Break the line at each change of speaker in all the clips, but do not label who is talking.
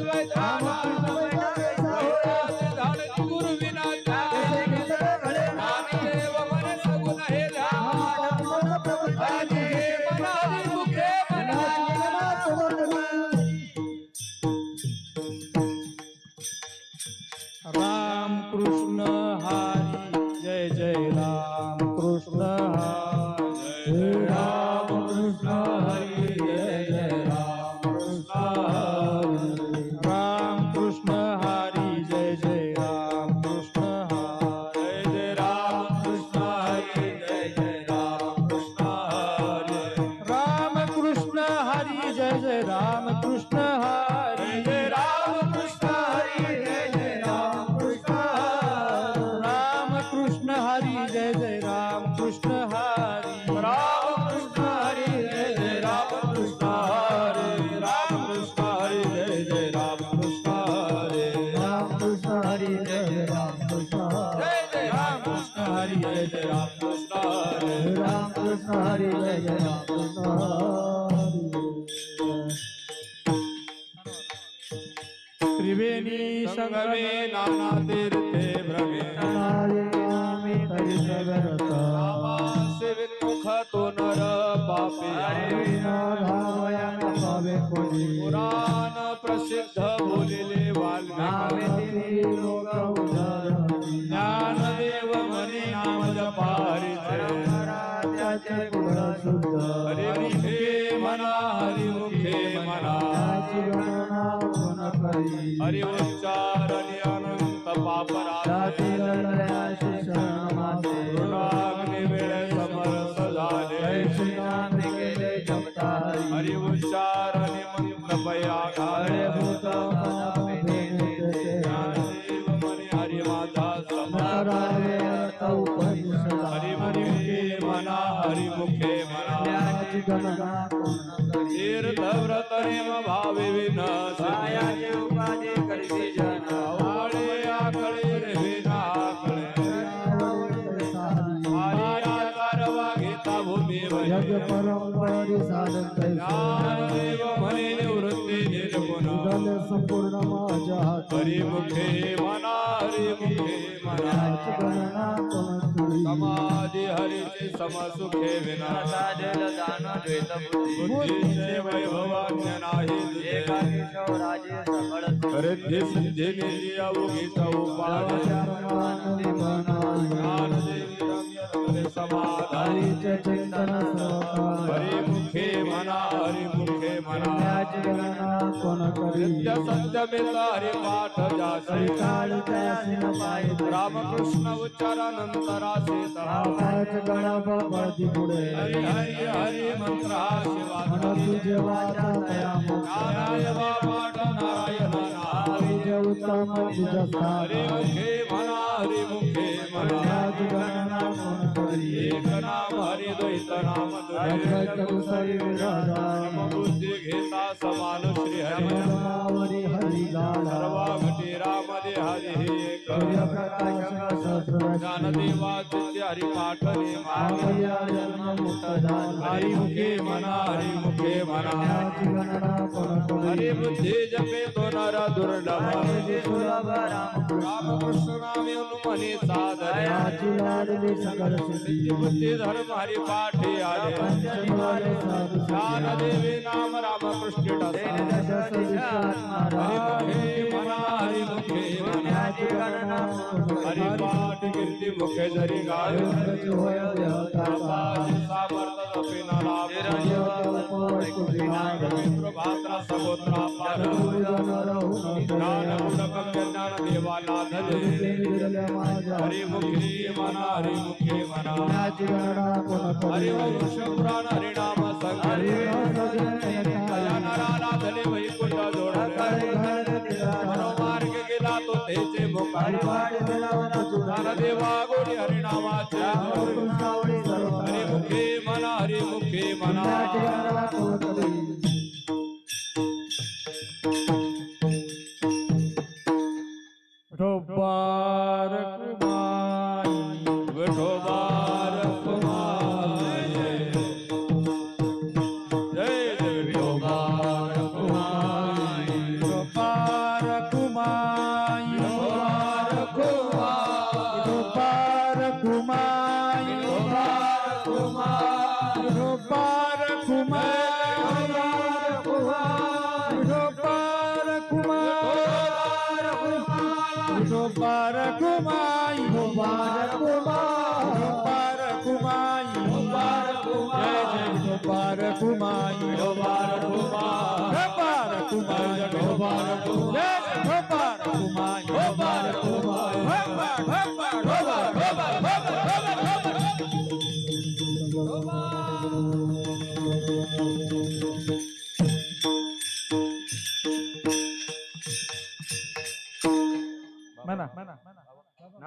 right, right.
Ram Ram Ram त्रिवेणी संगमे नाना तीर्थे भ्रमे
तरितगरता
सेवित मुख तो नर पापे पुराण प्रसिद्ध बोलिले वाल्मिकी। ज्ञानदेव
હરે
મુખે મના હરે મુખે
મના. હરે माझ्या हाती
हरि मुखे मना हरि मुखे मना
गणना कोण तुरी
समाधी हरीचे समसुखे विना बुद्धीचे वैभवान्य नाही रिद्धी सिद्धी निधी
सर्वकाळ
हरि मुखे मना हरि मना
कोण करी
नित्य सत्य मिळता हरि पाठ जासी। हरि हरि हरि मंत्र शिवा नारायण पाठ नारायण
बीज
हरि मुखे मना हरि मुखे मना। नाम हरि द्वैत नाम
कुसरी
घेता समान श्री हरी
हरी
दे हरी हे हरि मुखे मना हरि मुखे मना हरि बुद्धी जपे तो नर दुर्लभ
राम
रामकृष्ण नामे अनुमने साधने बुद्धी धर्म हरि पाठे नाम रामकृष्ण
दश दिशात
हरि हरि पाठ कीर्ती मुखे जरी गाय।
आयुष्याची होय देवता
बाबाजी सामर्थ जपे ना लाभ सगोत्रा पार ज्ञान ज्ञान देवाला धले हरि मुखे मना हरि मुखे मना। हरि वंश पुराण हरिनाम संग या तेचे मुखारी देवा गोडी हरिनामाचे हरि मुखे मना हरि मुखे मना.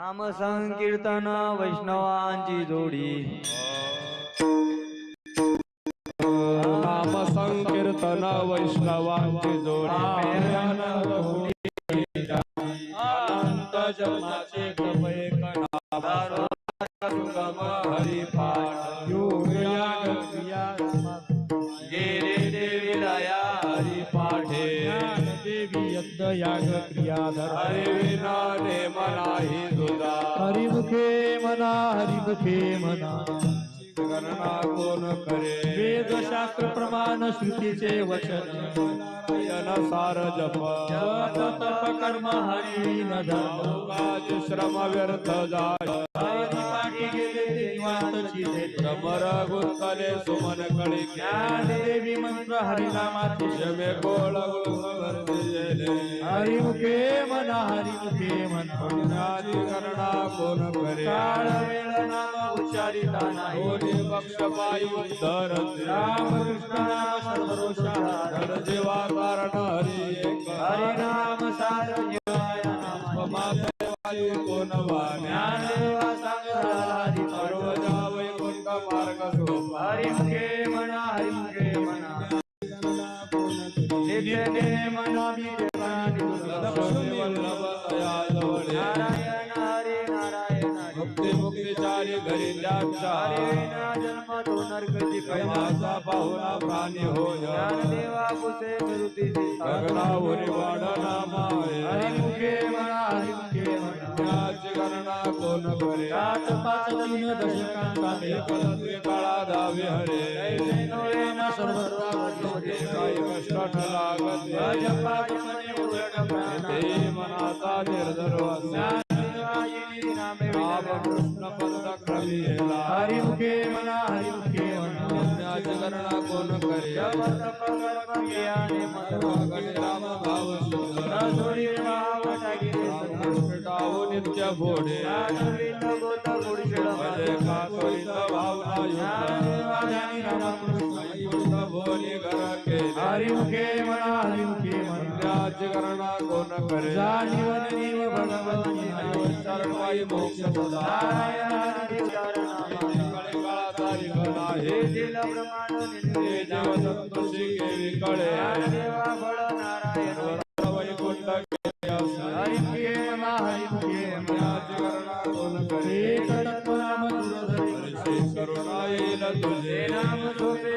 नाम संकीर्तन वैष्णवांची जोडी.
नाम संकीर्तन वैष्णवांची जोडी. अनंत जन्माचे कपय कणा सुगम हरिपाठ.
गेले देवी
हरिपाठे.
देवी यज्ञ याग क्रियाधर
हरिविना
हरिमुखे मना हरिमुखे मना.
कोण करे
वेद शास्त्र प्रमाण श्रुतीचे वचन.
सार जप.
तप कर्म हरी न
श्रम व्यर्थ जाय. समर गुंतले सुमन कळी
ज्ञान देवी मंत्र हरिनामाचे
यमे गोळ गुरुवर्धिले
हरिमुखे मना हरिमुखे मना।
पुण्याची गणना कोण करे?
काळ वेळ नाम उच्चारिता नाही।
कोणी पक्ष पायी धरते
राम कृष्ण नाम। सर्वरोषाहार
धन जीवा कारण हरी एक।
हरि नाम सार जीवाय नाम।
माते वायू कोण वाण्या
ज्ञानदेवा तिकडे
माझा पाहुणा प्राणी. होय
देवा पुसे निरुती
सगळा उरी वाडना माय
हरिमुखे म्हणा हरिमुखे
म्हणा गणना कोण करे
सात पाच तीन दशकांता
एकत्र काळा दावे हरे
नवळे ना सर्वत्र
काही कष्ट न लागत
जपात मने उलट प्राण
मनाचा निर्धर्व
ज्ञानदेवायिनी नामे
राम
विलंब.
कृष्ण पद क्रमी हेला
मना हरिमुखे मना
पुण्याची गणना कोण करे राम भाव भोनी घर केले
हरिमुखे मना
पुण्याची गणना कोण करे।
जाणीवन नीव भगवती
चरण पायी मोक्ष
नारायण हरी
कळे काळा तारी हे
दिल
ते
निंदे
जीव संतोषी केवी कळे
देवा फळ नारायण
वैकुंठ केले असे.
हरिमुखे मना हरिमुखे मना
पुण्याची गणना कोण करे
तत्व नाम दुरधरी
हरिची करुणा येईल तुझे
नाम सोपे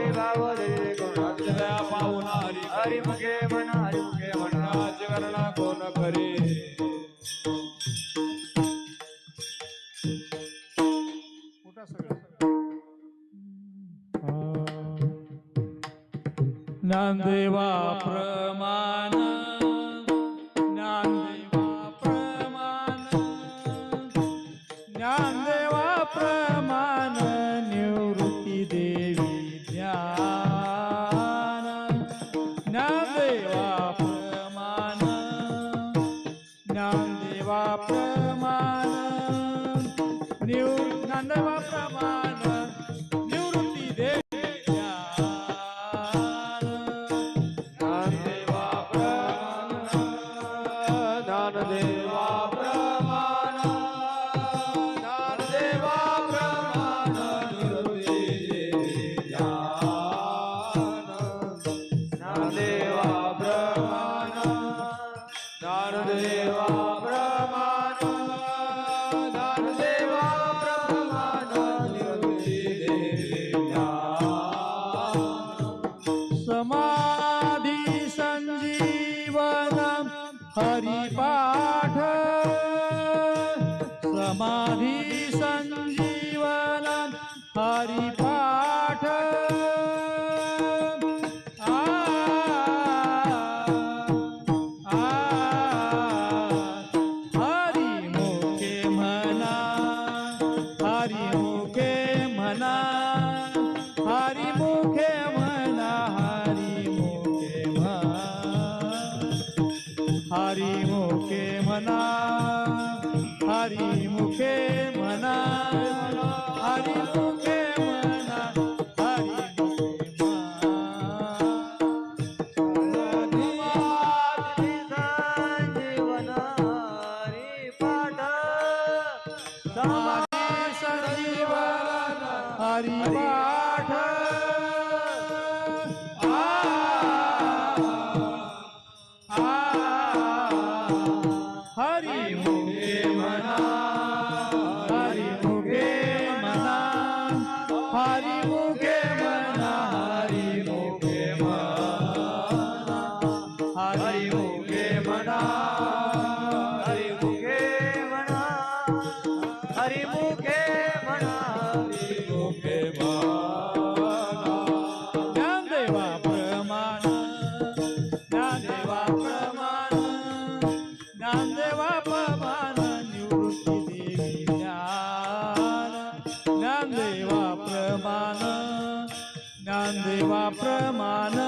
Ram
马蹄声 हरि
मुखे मना
हरि मुखे ಸೇವಾ
ಪ್ರಮಾಣ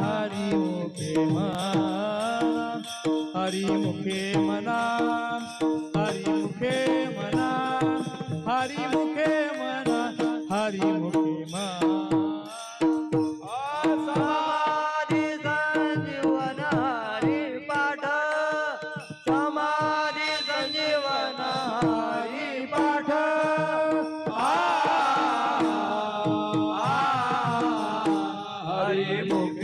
हरि मुखे मना
हरि
मुखे मना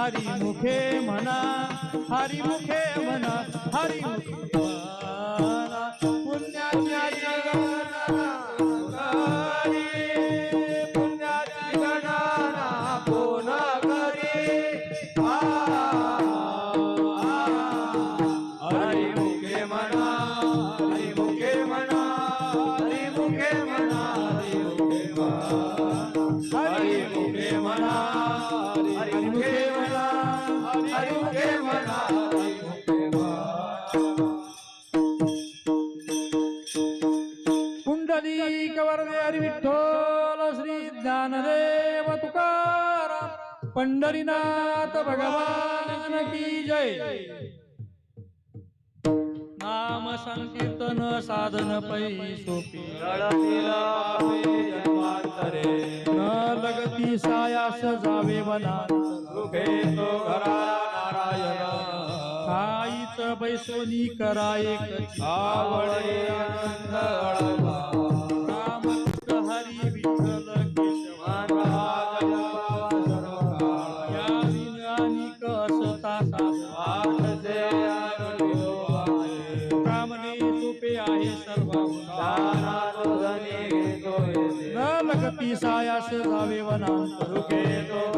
हरि
मुखे मना हरि मुखे मना हरि मुखे पंढरीनाथ भगवान की जय. नाम संकीर्तन साधन पै सोपी. न लगती सायास जावे
वना तो नारायण
बैसोनी कराय
आवळे आनंद
પીસાયા છે
ભાવે વના રૂકે તો